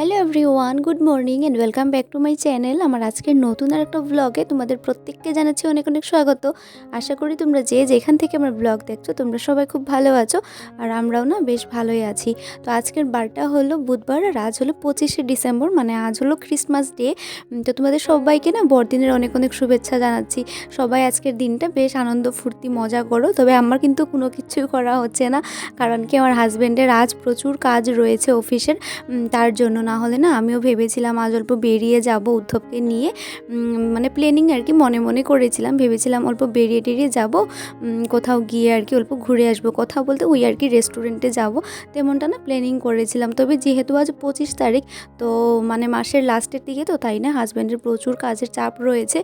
Hello everyone good morning and welcome back to my channel আমার আজকের নতুন আর একটা ব্লগে তোমাদের প্রত্যেককে জানাচ্ছি অনেক অনেক স্বাগত। আশা করি তোমরা যে যেখান থেকে আমার ব্লগ দেখছ, তোমরা সবাই খুব ভালো আছো আর আমরাও না বেশ ভালোই আছি। তো আজকের বারটা হলো বুধবার, আর আজ হলো পঁচিশে ডিসেম্বর মানে আজ হলো ক্রিসমাস ডে তো তোমাদের সবাইকে না বড়দিনের অনেক অনেক শুভেচ্ছা জানাচ্ছি। সবাই আজকের দিনটা বেশ আনন্দ, ফুর্তি, মজা করো, তবে আমার কিন্তু কোনো কিছুই করা হচ্ছে না। কারণ কি আমার হাজব্যান্ডের আজ প্রচুর কাজ রয়েছে অফিসের তার জন্য না হলে না আমিও ভেবেছিলাম আজ অল্প বেরিয়ে যাব উদ্ধবকে নিয়ে। মানে প্ল্যানিং আর কি মনে মনে করেছিলাম। ভেবেছিলাম অল্প বেরিয়ে টেরিয়ে যাব কোথাও গিয়ে আর কি অল্প ঘুরে আসব। কোথাও বলতে ওই আর কি রেস্টুরেন্টে যাব। তেমনটা না প্ল্যানিং করেছিলাম। তবে যেহেতু আজ পঁচিশ তারিখ, তো মানে মাসের লাস্টের দিকে তো তাই না? হাজব্যান্ডের প্রচুর কাজের চাপ রয়েছে।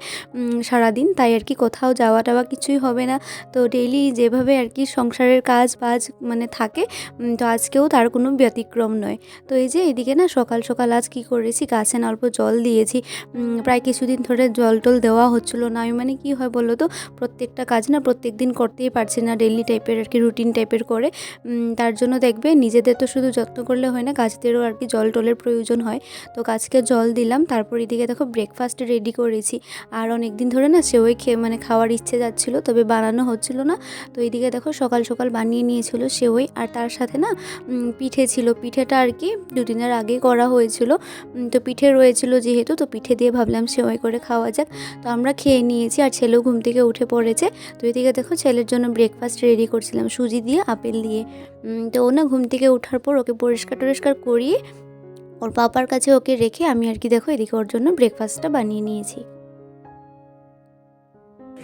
সারাদিন তাই আর কি কোথাও যাওয়া টাওয়া কিছুই হবে না। তো ডেইলি যেভাবে আর কি সংসারের কাজ বাজ মানে থাকে তো আজকেও তার কোনো ব্যতিক্রম নয়। তো এই যে এদিকে না সকাল সকাল সকাল আজ কী করেছি? গাছে না অল্প জল দিয়েছি। প্রায় কিছুদিন ধরে জল টল দেওয়া হচ্ছিল না। আমি মানে কি হয় বলো তো প্রত্যেকটা কাজ না প্রত্যেক দিন করতেই পারছি না ডেলি টাইপের আর কি রুটিন টাইপের করে। তার জন্য দেখবে নিজেদের তো শুধু যত্ন করলে হয় না, গাছদেরও আর কি জল টলের প্রয়োজন হয়। তো গাছকে জল দিলাম, তারপর এদিকে দেখো ব্রেকফাস্ট রেডি করেছি। আর অনেক দিন ধরে না সেওই খেয়ে মানে খাওয়ার ইচ্ছে যাচ্ছিল, তবে বানানো হচ্ছিল না। তো এইদিকে দেখো সকাল সকাল বানিয়ে নিয়েছিল সেওই। আর তার সাথে না পিঠে ছিল। পিঠেটা আর কি দুদিনের আগে করা হয়েছিল। তো পিঠে রয়েছিল যেহেতু, তো পিঠে দিয়ে ভাবলাম সেমাই করে খাওয়া যাক। তো আমরা খেয়ে নিয়েছি আর ছেলেও ঘুম থেকে উঠে পড়েছে। তো এদিকে দেখো ছেলের জন্য ব্রেকফাস্ট রেডি করছিলাম, সুজি দিয়ে, আপেল দিয়ে। তো ও না ঘুম থেকে ওঠার পর ওকে পরিষ্কার টরিষ্কার করিয়ে ওর পাপার কাছে ওকে রেখে আমি আর কি দেখো এদিকে ওর জন্য ব্রেকফাস্টটা বানিয়ে নিয়েছি।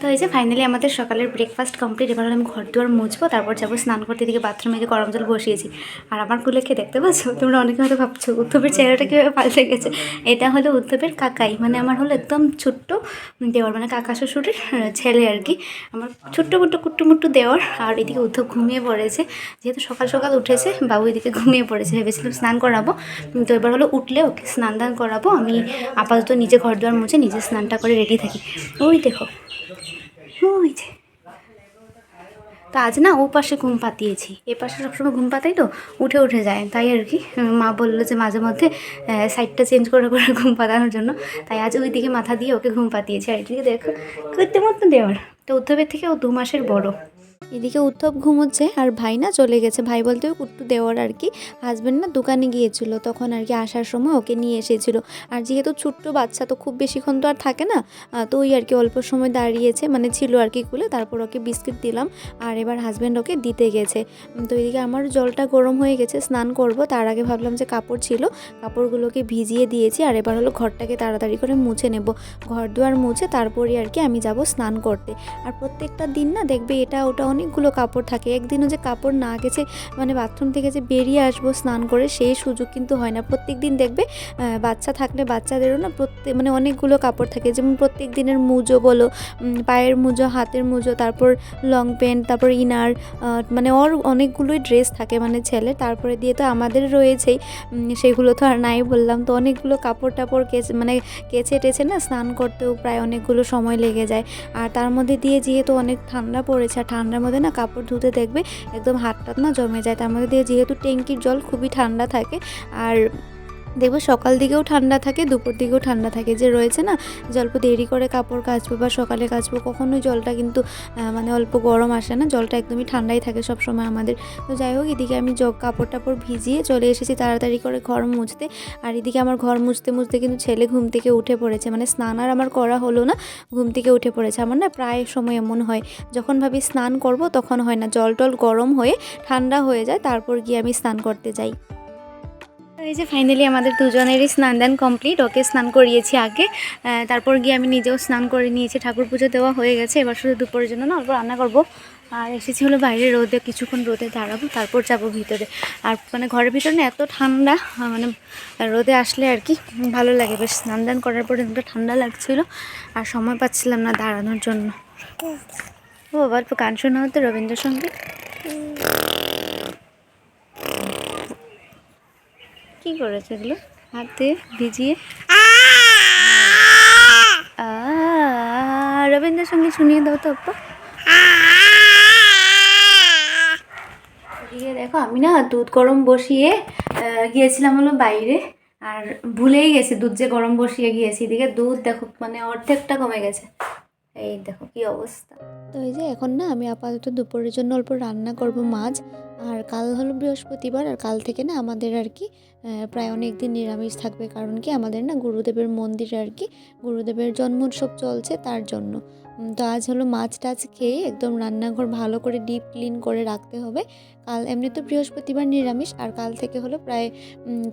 তো এই যে ফাইনালি আমাদের সকালের ব্রেকফাস্ট কমপ্লিট এবার আমি ঘর দুয়ার মুছবো, তারপর যাব স্নান করতে দিকে বাথরুমে গিয়ে গরম জল বসিয়েছি। আর আমার কুলেকে দেখতে পাচ্ছ? তোমরা অনেকে হয়তো ভাবছ, উদ্ধবের চেহারাটা কীভাবে পাল্টে গেছে? এটা হলো উদ্ধবের কাকাই মানে আমার হলো একদম ছোট্ট দেওয়ার মানে কাকা শ্বশুরের ছেলে আর কি। আমার ছোট্ট মোট্ট, কুট্টু মুট্টু দেওয়ার আর এদিকে উদ্ধব ঘুমিয়ে পড়েছে। যেহেতু সকাল সকাল উঠেছে, বাবু এদিকে ঘুমিয়ে পড়েছে, ভেবেছিলাম স্নান করাবো। তো এবার হলো উঠলে ওকে স্নান দান করাবো। আমি আপাতত নিজে ঘর দুয়ার মুছে নিজে স্নানটা করে রেডি থাকি। ওই দেখো ওই যে। তো আজ না ও পাশে ঘুম পাতিয়েছি। এ পাশে সবসময় ঘুম পাতাই তো, উঠে উঠে যায়। তাই আর কি, মা বলল যে মাঝে মধ্যে সাইডটা চেঞ্জ করে করে ঘুম পাতানোর জন্য। তাই আজ ওই দিকে মাথা দিয়ে ওকে ঘুম পাতিয়েছি। আর এদিকে দেখো করতে মতন দেওয়ার। তো উদ্ধবের থেকে ও দু মাসের বড়। এদিকে উদ্ধব ঘুমোচ্ছে আর ভাই না চলে গেছে। ভাই বলতে কুট্টু দেওয়ার আর কি। হাজব্যান্ড না দোকানে গিয়েছিল, তখন আর কি আসার সময় ওকে নিয়ে এসেছিল। আর যেহেতু ছোট্ট বাচ্চা তো খুব বেশিক্ষণ তো আর থাকে না তো ওই আর কি অল্প সময় দাঁড়িয়েছে মানে ছিল আর কি কুলে, তারপর ওকে বিস্কিট দিলাম আর এবার হাজব্যান্ড ওকে দিতে গেছে। তো এদিকে আমার জলটা গরম হয়ে গেছে, স্নান করব, তার আগে ভাবলাম যে কাপড় ছিল, কাপড়গুলোকে ভিজিয়ে দিয়েছি আর এবার হলো ঘরটাকে তাড়াতাড়ি করে মুছে নেব। ঘর দুয়ার মুছে তারপরে আর কি আমি যাব স্নান করতে। আর প্রত্যেকটা দিন না দেখবে এটা ওটা অনেকগুলো কাপড় থাকে। একদিনও যে কাপড় না গেছে মানে বাথরুম থেকে যে বেরিয়ে আসব স্নান করে, সেই সুযোগ কিন্তু হয় না। প্রত্যেক দিন দেখবে বাচ্চা থাকলে বাচ্চাদেরও না প্রত্যেক মানে অনেকগুলো কাপড় থাকে। যেমন প্রত্যেক দিনের মুজো বলো পায়ের মুজো, হাতের মুজো, তারপর লং প্যান্ট তারপর ইনার মানে ওর অনেকগুলোই ড্রেস থাকে মানে ছেলে। তারপরে দিয়ে তো আমাদের রয়েছেই সেগুলো তো আর নাই বললাম। তো অনেকগুলো কাপড় টাপড় কেচে মানে কেচে টেছে না স্নান করতেও প্রায় অনেকগুলো সময় লেগে যায়। আর তার মধ্যে দিয়ে যেহেতু অনেক ঠান্ডা পড়েছে, আর ঠান্ডার মধ্যে না কাপড় ধুতে দেখবে একদম হাত টাত না জমে যায়। তার মধ্যে দিয়ে যেহেতু ট্যাঙ্কির জল খুবই ঠান্ডা থাকে, আর দেখবে সকাল দিকেও ঠান্ডা থাকে, দুপুর দিকেও ঠান্ডা থাকে। যে রয়েছে না যে অল্প দেরি করে কাপড় কাচবো বা সকালে কাচবো, কখনোই জলটা কিন্তু মানে অল্প গরম আসে না, জলটা একদমই ঠান্ডাই থাকে সব সময় আমাদের। তো যাই হোক, এদিকে আমি জগ কাপড় টাপড় ভিজিয়ে চলে এসেছি তাড়াতাড়ি করে ঘর মুছতে। আর এদিকে আমার ঘর মুছতে মুছতে কিন্তু ছেলে ঘুম থেকে উঠে পড়েছে। মানে স্নান আর আমার করা হলো না, ঘুম থেকে উঠে পড়েছে। আমার না প্রায় সময় এমন হয়, যখন ভাবি স্নান করব তখন হয় না, জল টল গরম হয়ে ঠান্ডা হয়ে যায়, তারপর গিয়ে আমি স্নান করতে যাই। এই যে ফাইনালি আমাদের দুজনেরই স্নান দান কমপ্লিট ওকে স্নান করিয়েছি আগে। তারপর গিয়ে আমি নিজেও স্নান করে নিয়েছি, ঠাকুর পুজো দেওয়া হয়ে গেছে। এবার শুধু দুপুরের জন্য না, অল্প রান্না করব। আর এসেছি হলো বাইরে রোদে, কিছুক্ষণ রোদে দাঁড়াবো, তারপর যাব ভিতরে। আর মানে ঘরের ভিতরে না এত ঠান্ডা মানে রোদে আসলে আর কি ভালো লাগে। বেশ স্নান দান করার পরে একটু ঠান্ডা লাগছিল, আর সময় পাচ্ছিলাম না দাঁড়ানোর জন্য। ও অল্প গান শোনা হতো রবীন্দ্রসঙ্গীত। কি করেছে এগুলো? হাতে ভিজিয়ে? আ, রবীন্দ্রসঙ্গীত শুনিয়ে দাও তো আপ্পা এদিকে দেখো আমি না দুধ গরম বসিয়ে গিয়েছিলাম হলো বাইরে আর ভুলেই গেছি দুধ যে গরম বসিয়ে গিয়েছি। এদিকে দুধ দেখো মানে অর্ধেকটা কমে গেছে। এই দেখো কি অবস্থা। তো এই যে এখন না আমি আপাতত দুপুরের জন্য অল্প রান্না করব মাছ, আর কাল হলো বৃহস্পতিবার, আর কাল থেকে না আমাদের আর কি প্রায় অনেক দিন নিরামিষ থাকবে, কারণ কি আমাদের না গুরুদেবের মন্দিরে আর কি, গুরুদেবের জন্মোৎসব চলছে তার জন্য। তো আজ হলো মাছ টাছ খেয়ে একদম রান্নাঘর ভালো করে ডিপ ক্লিন করে রাখতে হবে। কাল এমনি তো বৃহস্পতিবার নিরামিষ আর কাল থেকে হলো প্রায়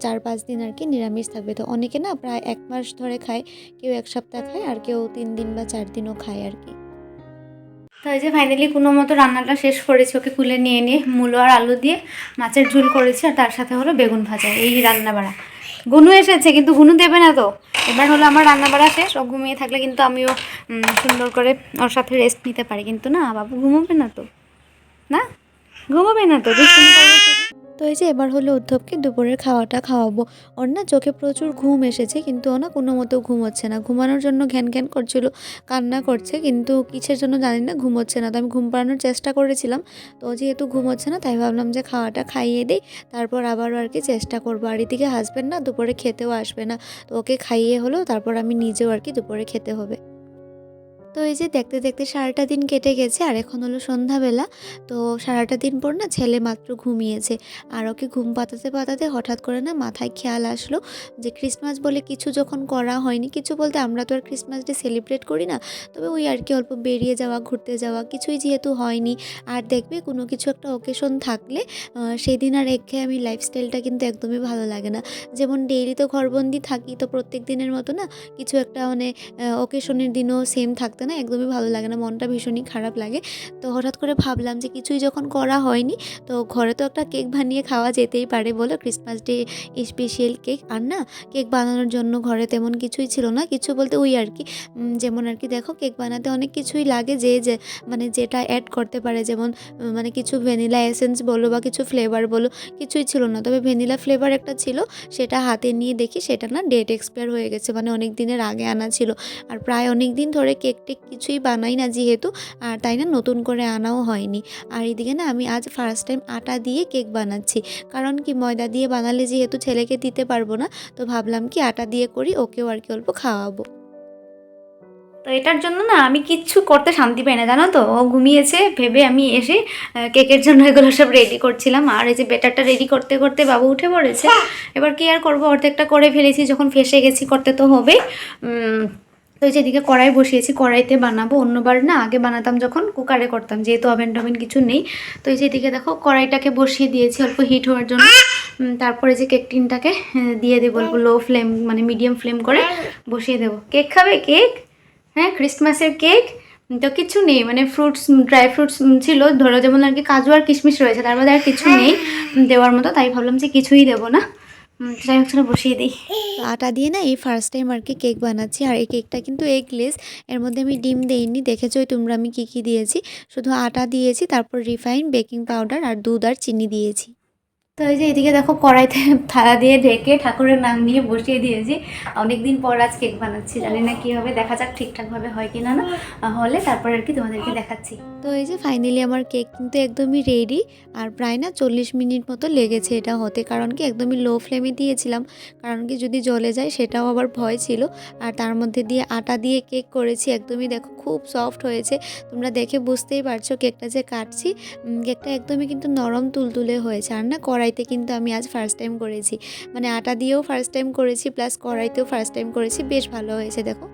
চার পাঁচ দিন আর কি নিরামিষ থাকবে। তো অনেকে না প্রায় এক মাস ধরে খায়, কেউ এক সপ্তাহ খায় আর কেউ তিন দিন বা চার দিনও খায় আর কি। তো এই যে ফাইনালি কোনো মতো রান্নাটা শেষ করেছি, ওকে খুলে নিয়ে নিয়ে, মূলো আর আলু দিয়ে মাছের ঝোল করেছি আর তার সাথে হলো বেগুন ভাজা, এই রান্না বাড়া গুনু এসেছে, কিন্তু গুনু দেবে না তো। এবার হলো আমার রান্না বাড়া শেষ, ও ঘুমিয়ে থাকলে কিন্তু আমিও সুন্দর করে ওর সাথে রেস্ট নিতে পারি। কিন্তু না, বাবু ঘুমোবে না তো। না? ঘুমোবে না তো। তো এই যে এবার হলো উদ্ধবকে দুপুরের খাওয়াটা খাওয়াবো। ওর না চোখে প্রচুর ঘুম এসেছে, কিন্তু ও না কোনো মতো ঘুম হচ্ছে না। ঘুমানোর জন্য ঘ্যান ঘ্যান করছিল, কান্না করছে, কিন্তু কিসের জন্য জানি না ঘুম হচ্ছে না। তো আমি ঘুম পাড়ানোর চেষ্টা করেছিলাম, তো যেহেতু ঘুম হচ্ছে না, তাই ভাবলাম যে খাওয়াটা খাইয়ে দিই, তারপর আবারও আর কি চেষ্টা করব। আর এদিকে হাসবেন না, দুপুরে খেতেও আসবে না, তো ওকে খাইয়ে হলো, তারপর আমি নিজেও আর কি দুপুরে খেতে হবে। তো এই যে দেখতে দেখতে সারাটা দিন কেটে গেছে, আর এখন হলো সন্ধ্যাবেলা। তো সারাটা দিন পর না ছেলে মাত্র ঘুমিয়েছে, আর ওকে ঘুম পাতাতে পাতাতে হঠাৎ করে না মাথায় খেয়াল আসলো যে ক্রিসমাস বলে কিছু যখন করা হয়নি, কিছু বলতে আমরা তো আর ক্রিসমাস ডে সেলিব্রেট করি না, তবে ওই আর কি অল্প বেরিয়ে যাওয়া, ঘুরতে যাওয়া কিছুই যেহেতু হয়নি। আর দেখবে কোনো কিছু একটা ওকেশন থাকলে সেই দিন আর একে আমি লাইফস্টাইলটা কিন্তু একদমই ভালো লাগে না। যেমন ডেইলি তো ঘরবন্দি থাকি, তো প্রত্যেক দিনের মতো না কিছু একটা মানে ওকেশনের দিনও সেম থাকতে না একদমই ভালো লাগে না, মনটা ভীষণই খারাপ লাগে। তো হঠাৎ করে ভাবলাম যে কিছুই যখন করা হয়নি, তো ঘরে তো একটা কেক বানিয়ে খাওয়া যেতেই পারে বলো ক্রিসমাস ডে স্পেশাল কেক। আর না, কেক বানানোর জন্য ঘরে তেমন কিছুই ছিল না, কিছু বলতে ওই আর কি। যেমন আর কি দেখো, কেক বানাতে অনেক কিছুই লাগে যে যে মানে যেটা অ্যাড করতে পারে, যেমন মানে কিছু ভ্যানিলা এসেন্স বলো বা কিছু ফ্লেভার বলো, কিছুই ছিল না। তবে ভ্যানিলা ফ্লেভার একটা ছিল, সেটা হাতে নিয়ে দেখি, সেটা না ডেট এক্সপায়ার হয়ে গেছে মানে অনেক দিনের আগে আনা ছিল। আর প্রায় অনেক দিন ধরে কেক টেক কিছুই বানাই না যেহেতু, আর তাই না নতুন করে আনাও হয়নি। আর এদিকে না আমি আজ ফার্স্ট টাইম আটা দিয়ে কেক বানাচ্ছি। কারণ কি ময়দা দিয়ে বানালে যেহেতু ছেলেকে দিতে পারব না, তো ভাবলাম কি আটা দিয়ে করি, ওকেও আর কি অল্প খাওয়াবো। তো এটার জন্য না আমি কিচ্ছু করতে শান্তি পাই না, জানো তো? ও ঘুমিয়েছে, ভেবে আমি এসে কেকের জন্য এগুলো সব রেডি করছিলাম। আর এই যে বেটারটা রেডি করতে করতে বাবু উঠে পড়েছে। এবার কি আর করব? অর্ধেকটা করে ফেলেছি, যখন ফেসে গেছি, করতে তো হবেই। তো এই যেদিকে কড়াই বসিয়েছি, কড়াইতে বানাবো। অন্যবার না, আগে বানাতাম যখন কুকারে করতাম, যেহেতু ওভেন টভেন কিছু নেই। তো এই যে এদিকে দেখো, কড়াইটাকে বসিয়ে দিয়েছি অল্প হিট হওয়ার জন্য। তারপরে যে কেক টিনটাকে দিয়ে দেবো অল্প লো ফ্লেম মানে মিডিয়াম ফ্লেম করে বসিয়ে দেবো। কেক খাবে কেক হ্যাঁ ক্রিসমাসের কেক তো কিছু নেই মানে ফ্রুটস ড্রাই ফ্রুটস ছিল। ধরো যেমন আর কি কাজু আর কিশমিশ রয়েছে, তার মধ্যে আর কিছু নেই। দেওয়ার মতো, তাই ভাবলাম যে কিছুই দেবো না। বসিয়ে দিই। আটা দিয়ে না এই ফার্স্ট টাইম আর কি কেক বানাচ্ছি। আর এই কেকটা কিন্তু এগলেস এর মধ্যে আমি ডিম দেইনি দেখেছোই তোমরা আমি কী কী দিয়েছি? শুধু আটা দিয়েছি, তারপর রিফাইন বেকিং পাউডার আর দুধ আর চিনি দিয়েছি। তো এই যে এদিকে দেখো কড়াইতে থালা দিয়ে ঢেকে ঠাকুরের নাম নিয়ে বসিয়ে দিয়েছি। অনেকদিন পর আজ কেক বানাচ্ছি, জানি না কী হবে, দেখা যাক ঠিকঠাকভাবে হয় কি না না হলে তারপর আর কি তোমাদেরকে দেখাচ্ছি। তো এই যে ফাইনালি আমার কেক কিন্তু একদমই রেডি আর প্রায় না চল্লিশ মিনিট মতো লেগেছে এটা হতে, কারণ কি একদমই লো ফ্লেমে দিয়েছিলাম, কারণ কি যদি জ্বলে যায় সেটাও আবার ভয় ছিল, আর তার মধ্যে দিয়ে আটা দিয়ে কেক করেছি, একদমই দেখো খুব সফট হয়েছে, তোমরা দেখে বুঝতেই পারছ কেকটা যে কাটছি কেকটা একদমই কিন্তু নরম তুলতুলে হয়েছে, আর না কড়াইতে কিন্তু আমি আজ ফার্স্ট টাইম করেছি। মানে আটা দিয়েও ফার্স্ট টাইম করেছি প্লাস কড়াইতেও ফার্স্ট টাইম করেছি বেশ ভালো হয়েছে দেখো।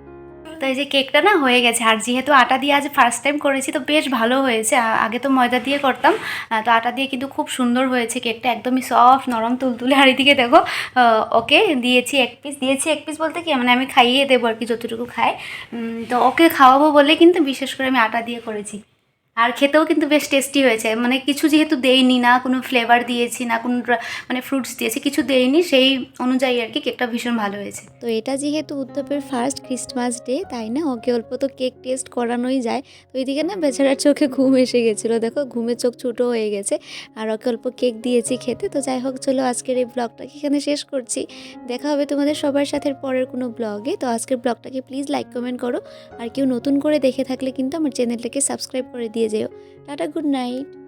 তো এই যে কেকটা না হয়ে গেছে আর যেহেতু আটা দিয়ে আজ ফার্স্ট টাইম করেছি তো বেশ ভালো হয়েছে। আগে তো ময়দা দিয়ে করতাম তো আটা দিয়ে কিন্তু খুব সুন্দর হয়েছে কেকটা একদমই সফট নরম তুলতুলে। আর এদিকে দেখো ওকে দিয়েছি এক পিস দিয়েছি এক পিস বলতে কি মানে আমি খাইয়ে দেবো আর কি যতটুকু উম, তো ওকে খাওয়াবো বলে কিন্তু বিশেষ করে আমি আটা দিয়ে করেছি। আর খেতেও কিন্তু বেশ টেস্টি হয়েছে। মানে কিছু যেহেতু দেইনি না, কোনো ফ্লেভার দিয়েছি না, কোনো মানে ফ্রুটস দিয়েছি, কিছু দেইনি, সেই অনুযায়ী আর কি কেকটা ভীষণ ভালো হয়েছে। তো এটা যেহেতু উত্তপের ফার্স্ট ক্রিসমাস ডে তাই না? ওকে অল্প তো কেক টেস্ট করানোই যায়। তো এইদিকে না বেচারার চোখে ঘুম এসে গেছিল। দেখো, ঘুমের চোখ ছোটো হয়ে গেছে। আর ওকে অল্প কেক দিয়েছি খেতে। তো যাই হোক, চলো আজকের এই ব্লগটাকে এখানে শেষ করছি। দেখা হবে তোমাদের সবার সাথে পরের কোনো ব্লগে তো আজকের ব্লগটাকে প্লিজ লাইক কমেন্ট করো। আর কেউ নতুন করে দেখে থাকলে কিন্তু আমার চ্যানেলটাকে সাবস্ক্রাইব করে দিয়ে যেও। Tata good night.